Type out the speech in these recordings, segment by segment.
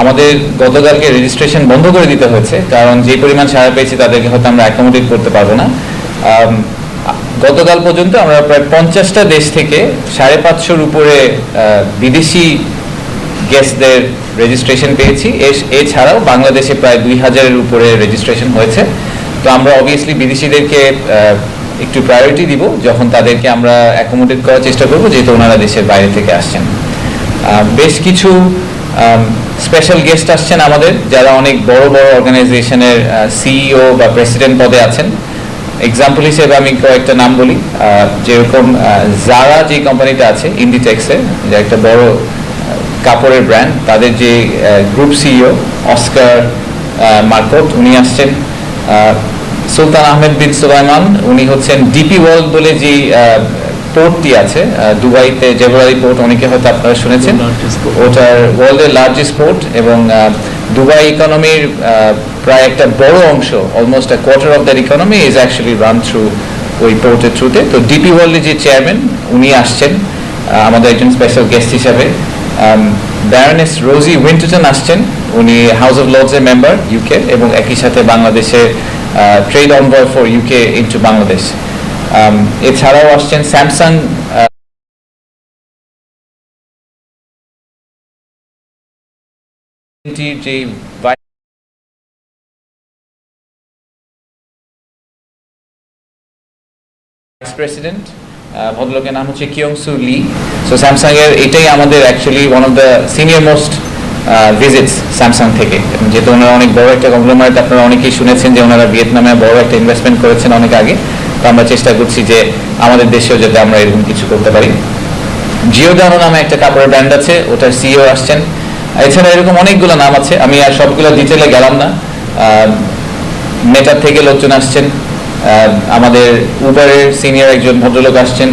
আমাদের গতকালকে রেজিস্ট্রেশন বন্ধ করে দিতে হয়েছে, কারণ যে পরিমাণ সাড়া পেয়েছি তাদেরকে হয়তো আমরা অ্যাকোমোডেট করতে পারব না। গতকাল পর্যন্ত আমরা প্রায় পঞ্চাশটা দেশ থেকে সাড়ে পাঁচশোর উপরে বিদেশি গেস্টদের রেজিস্ট্রেশন পেয়েছি। এছাড়াও বাংলাদেশে প্রায় দুই হাজারের উপরে রেজিস্ট্রেশন হয়েছে। তো আমরা অবভিয়াসলি বিদেশিদেরকে একটু প্রায়োরিটি দিব, যখন তাদেরকে আমরা অ্যাকোমোডেট করার চেষ্টা করব, যেহেতু ওনারা দেশের বাইরে থেকে আসছেন। বেশ কিছু স্পেশাল গেস্ট আসছেন আমাদের, যারা অনেক বড় বড় অর্গানাইজেশনের সিইও বা প্রেসিডেন্ট পদে আছেন। এক্সাম্পল হিসেবে আমি কয়েকটা নাম বলি। যেরকম জারা যে কোম্পানিটা আছে ইন্ডিটেক্সে যে একটা বড় কাপড়ের ব্র্যান্ড তাদের যে গ্রুপ সিইও অস্কার মার্কট উনি আসছেন। সুলতান আহমেদ বিন সুলাইমান, উনি হচ্ছেন ডিপি ওয়ার্ল্ড বলে যে পোর্টটি আছে দুবাইতে জেবরারি পোর্ট অনেকে হয়তো আপনারা শুনেছেন. ওটার ওয়ার্ল্ডের লার্জেস্ট পোর্ট এবং দুবাই ইকোনমির প্রায় একটা বড় অংশ almost a quarter of that economy is actually run through ওই পোর্টের থ্রুতে তো ডিপি ওয়ার্ল্ডের যে চেয়ারম্যান উনি আসছেন আমাদের একজন স্পেশাল গেস্ট হিসাবে। ব্যারনেস রোজি উইন্টন আসছেন, উনি হাউস অফ লর্ডসের মেম্বার ইউকে এবং একই সাথে বাংলাদেশের trade envoy for UK into Bangladesh এছাড়াও আসছেন স্যামসাং যে ভাইস প্রেসিডেন্ট ভদ্রলোকের নাম হচ্ছে কিয়ং সু লি সো স্যামসাং এর এটাই আমাদের actually one of the senior most visits Samsung থেকে। যেহেতু ওনারা অনেক বড় একটা কংগ্লোমারেট আপনারা অনেকেই শুনেছেন যে ওনারা ভিয়েতনামে বড় একটা ইনভেস্টমেন্ট করেছেন অনেক আগে। তো আমরা চেষ্টা করছি যে আমাদের দেশেও যাতে আমরা এরকম কিছু করতে পারি। জিও জিওডানো নামে একটা কাপড়ের ব্র্যান্ড আছে, ওটার সিইও আসছেন। এছাড়া এরকম অনেকগুলো নাম আছে, আমি আর সবগুলো ডিটেলে গেলাম না। মেটার থেকে লোকজন আসছেন আমাদের উবারের সিনিয়র একজন ভদ্রলোক আসছেন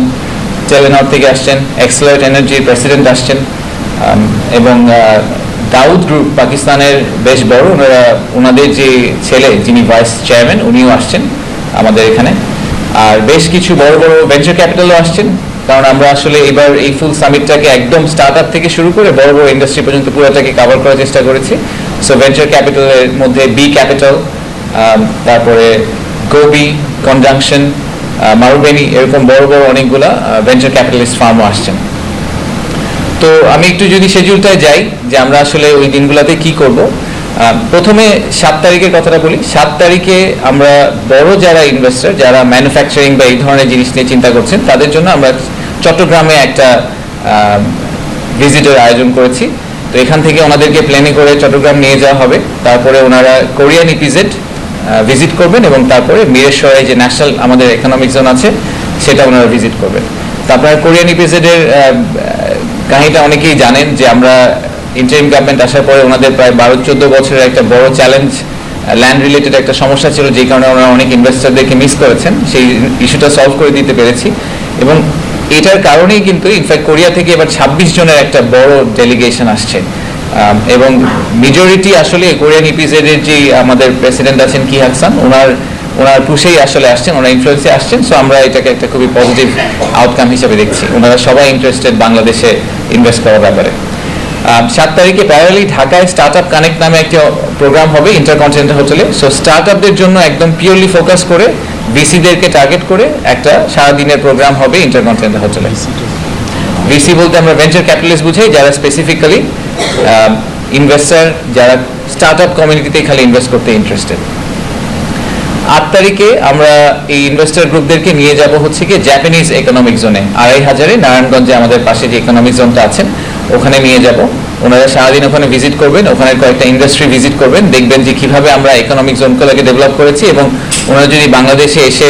টেলেনর থেকে আসছেন এক্সলারেট এনার্জির প্রেসিডেন্ট আসছেন এবং দাউদ গ্রুপ পাকিস্তানের বেশ বড়, ওনারা, ওনাদের যে ছেলে, যিনি ভাইস চেয়ারম্যান উনিও আসছেন আমাদের এখানে। আর বেশ কিছু বড় বড় ভেঞ্চার ক্যাপিটালও আসছেন। কারণ আমরা আসলে এবার এই ফুল সামিটটাকে একদম স্টার্ট আপ থেকে শুরু করে বড় বড় ইন্ডাস্ট্রি পর্যন্ত পুরোটাকে কভার করার চেষ্টা করেছি। সো ভেঞ্চার ক্যাপিটালের মধ্যে বি ক্যাপিটাল তারপরে গোবি কনজাংশন মারুবেনি এরকম বড় বড় অনেকগুলা ভেঞ্চার ক্যাপিটালিস্ট ফার্মও আসছেন। তো আমি একটু যদি শেডিউলটায় যাই যে আমরা আসলে ওই দিনগুলোতে কি করব প্রথমে সাত তারিখের কথাটা বলি। সাত তারিখে আমরা বড় যারা ইনভেস্টর যারা ম্যানুফ্যাকচারিং বা এই ধরনের জিনিস নিয়ে চিন্তা করছেন, তাদের জন্য আমরা চট্টগ্রামে একটা ভিজিটের আয়োজন করেছি। তো এখান থেকে ওনাদেরকে প্লেনে করে চট্টগ্রাম নিয়ে যাওয়া হবে। তারপরে ওনারা কোরিয়ান ইপিজেড ভিজিট করবেন এবং তারপরে মিরেশ্বরে যে ন্যাশনাল আমাদের ইকোনমিক জোন আছে, সেটা ওনারা ভিজিট করবেন। তারপরে কোরিয়ান ইপিজেডের কাহিনীটা অনেকেই জানেন যে আমরা ইন্টারিম গভর্নমেন্ট আসার পরে ওনাদের প্রায় বারো চোদ্দ বছরের একটা বড় চ্যালেঞ্জ ল্যান্ড রিলেটেড একটা সমস্যা ছিল, যেই কারণে ওনারা অনেক ইনভেস্টরদেরকে মিস করেছেন। সেই ইস্যুটা সলভ করে দিতে পেরেছি। এবং এটার কারণেই কিন্তু ইনফ্যাক্ট কোরিয়া থেকে এবার ছাব্বিশ জনের একটা বড় ডেলিগেশন আসছে। এবং মেজরিটি আসলে কোরিয়ান ইপিজেড এর যে আমাদের প্রেসিডেন্ট আছেন কি হাকসান ওনার ওনার পুষেই আসলে আসছেন, ওনার ইনফ্লুয়েন্সে আসছেন। সো আমরা এটাকে একটা খুবই পজিটিভ আউটকাম হিসেবে দেখছি। ওনারা সবাই ইন্টারেস্টেড বাংলাদেশে ইনভেস্ট করার ব্যাপারে। সাত তারিখে প্যারালি ঢাকায় স্টার্ট আপ কানেক্ট নামে একটা প্রোগ্রাম হবে ইন্টারকন্টিনেন্টাল হোটেলে সো স্টার্ট আপদের জন্য একদম পিওরলি ফোকাস করে ভিসিদেরকে টার্গেট করে একটা সারাদিনের প্রোগ্রাম হবে ইন্টারকন্টিনেন্টাল হোটেলে ভিসি বলতে আমরা ভেঞ্চার ক্যাপিটালিস্ট বুঝাই, যারা স্পেসিফিক্যালি ইনভেস্টার যারা স্টার্ট আপ কমিউনিটিতে খালি ইনভেস্ট করতে ইন্টারেস্টেড আট তারিখে আমরা এই ইনভেস্টর গ্রুপদেরকে নিয়ে যাব হচ্ছে কি জাপানিজ ইকোনমিক জোনে আড়াই হাজারে, নারায়ণগঞ্জে আমাদের পাশে যে ইকোনমিক জোনটা আছে ওখানে নিয়ে যাব। ওনারা সারাদিন ওখানে ভিজিট করবেন ওখানে কয়েকটা ইন্ডাস্ট্রি ভিজিট করবেন, দেখবেন যে কীভাবে আমরা ইকোনমিক জোনগুলোকে ডেভেলপ করেছি এবং ওনারা যদি বাংলাদেশে এসে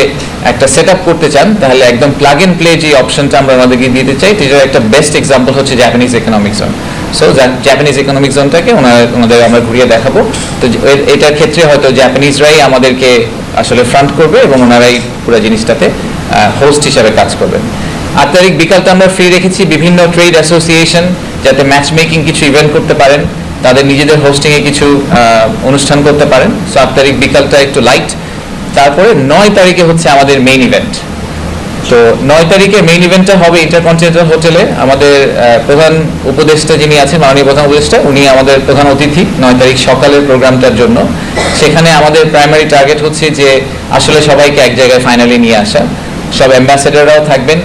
একটা সেট করতে চান, তাহলে একদম প্লাগ এন্ড প্লে যে অপশনটা আমরা ওনাদেরকে দিতে চাই সেটার একটা বেস্ট এক্সাম্পল হচ্ছে Japanese economic zone so Japanese economic জোনটাকে ওনারা, ওনাদের আমরা ঘুরিয়ে দেখাবো। তো এটার ক্ষেত্রে হয়তো জাপানিজরাই আমাদেরকে আসলে ফ্রন্ট করবে এবং ওনারাই পুরো জিনিসটাতে হোস্ট হিসাবে কাজ করবেন। আট তারিখ বিকালটা আমরা ফ্রি রেখেছি বিভিন্ন ট্রেড অ্যাসোসিয়েশন যাতে ম্যাচ মেকিং কিছু ইভেন্ট করতে পারেন, তাদের নিজেদের হোস্টিংয়ে কিছু অনুষ্ঠান করতে পারেন। সো আট তারিখ বিকালটা একটু লাইট তারপরে নয় তারিখে হচ্ছে আমাদের মেইন ইভেন্ট তো নয় তারিখে মেইন ইভেন্টটা হবে ইন্টারকন্টিনেন্টাল হোটেলে আমাদের প্রধান উপদেষ্টা যিনি আছেন, মাননীয় প্রধান উপদেষ্টা, উনি আমাদের প্রধান অতিথি নয় তারিখ সকালের প্রোগ্রামটার জন্য। সেখানে আমাদের প্রাইমারি টার্গেট হচ্ছে যে আসলে সবাইকে এক জায়গায় ফাইনালি নিয়ে আসা। সব অ্যাম্বাসেডাররাও থাকবেন।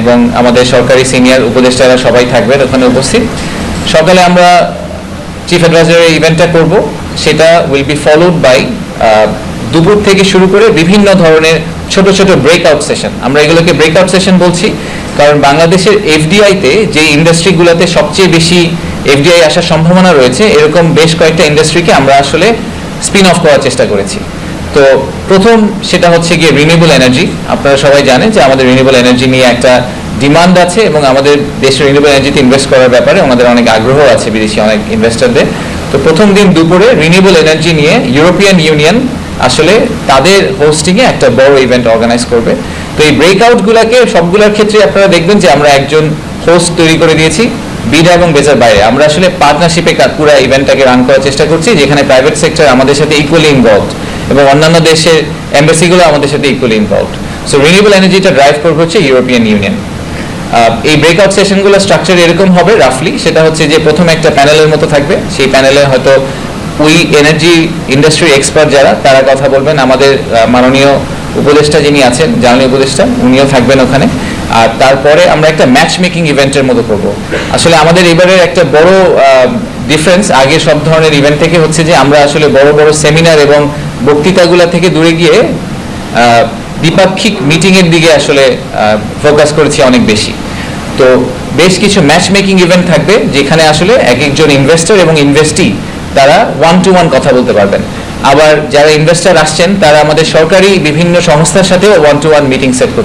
এবং আমাদের সরকারি সিনিয়র উপদেষ্টারা সবাই থাকবেন ওখানে উপস্থিত। সকালে আমরা চিফ অ্যাডভাইজারের ইভেন্টটা করব। সেটা উইল বি ফলোড বাই দুপুর থেকে শুরু করে বিভিন্ন ধরনের ছোট ছোট ব্রেকআউট সেশন আমরা এগুলোকে ব্রেকআউট সেশন বলছি। কারণ বাংলাদেশের এফডিআইতে যে ইন্ডাস্ট্রিগুলোতে সবচেয়ে বেশি এফডিআই আসার সম্ভাবনা রয়েছে, এরকম বেশ কয়েকটা ইন্ডাস্ট্রিকে আমরা আসলে স্পিন অফ করার চেষ্টা করেছি। তো প্রথম সেটা হচ্ছে গিয়ে রিনিউবল এনার্জি আপনারা সবাই জানেন যে আমাদের রিনিউবল এনার্জি নিয়ে একটা ডিমান্ড আছে এবং আমাদের দেশের রিনিউবল এনার্জিতে ইনভেস্ট করার ব্যাপারে আমাদের অনেক আগ্রহ আছে বিদেশি অনেক ইনভেস্টরদের তো প্রথম দিন দুপুরে রিনিউবল এনার্জি নিয়ে ইউরোপিয়ান ইউনিয়ন আসলে তাদের হোস্টিংয়ে একটা বড় ইভেন্ট অর্গানাইজ করবে। তো এই ব্রেকআউটগুলোকে সবগুলোর ক্ষেত্রে আপনারা দেখবেন যে আমরা একজন হোস্ট তৈরি করে দিয়েছি। বিডা এবং বেজার বাইরে। আমরা আসলে পার্টনারশিপে পুরো ইভেন্টটাকে রান করার চেষ্টা করছি, যেখানে প্রাইভেট সেক্টর আমাদের সাথে ইকুয়ালি ইনভলভড এবং অন্যান্য দেশের এম্বাসিগুলো আমাদের সাথে ইকুয়ালি ইনভলভড সো রিনিউবল এনার্জিটা ড্রাইভ করবে হচ্ছে ইউরোপিয়ান ইউনিয়ন এই ব্রেকআউট সেশনগুলো স্ট্রাকচার এরকম হবে রাফলি সেটা হচ্ছে যে প্রথম একটা প্যানেলের মতো থাকবে। সেই প্যানেলে হয়তো ওই এনার্জি ইন্ডাস্ট্রি এক্সপার্ট যারা, তারা কথা বলবেন। আমাদের মাননীয় উপদেষ্টা যিনি আছেন জ্বালানি উপদেষ্টা, উনিও থাকবেন ওখানে। আর তারপরে আমরা একটা ম্যাচ মেকিং ইভেন্টের মতো করব। আসলে আমাদের এবারের একটা বড় ডিফারেন্স আগে সব ধরনের ইভেন্ট থেকে হচ্ছে যে আমরা আসলে বড় বড় সেমিনার এবং বক্তৃতাগুলা থেকে দূরে গিয়ে দ্বিপাক্ষিক মিটিংয়ের দিকে আসলে ফোকাস করেছি অনেক বেশি। তো বেশ কিছু ম্যাচ মেকিং ইভেন্ট থাকবে যেখানে আসলে এক একজন ইনভেস্টর এবং ইনভেস্টি তারা ওয়ান টু ওয়ান কথা বলতে পারবেন। আবার যারা ইনভেস্টর আসছেন তারা আমাদের সরকারি বিভিন্ন সংস্থার সাথেও one to one meeting set করতে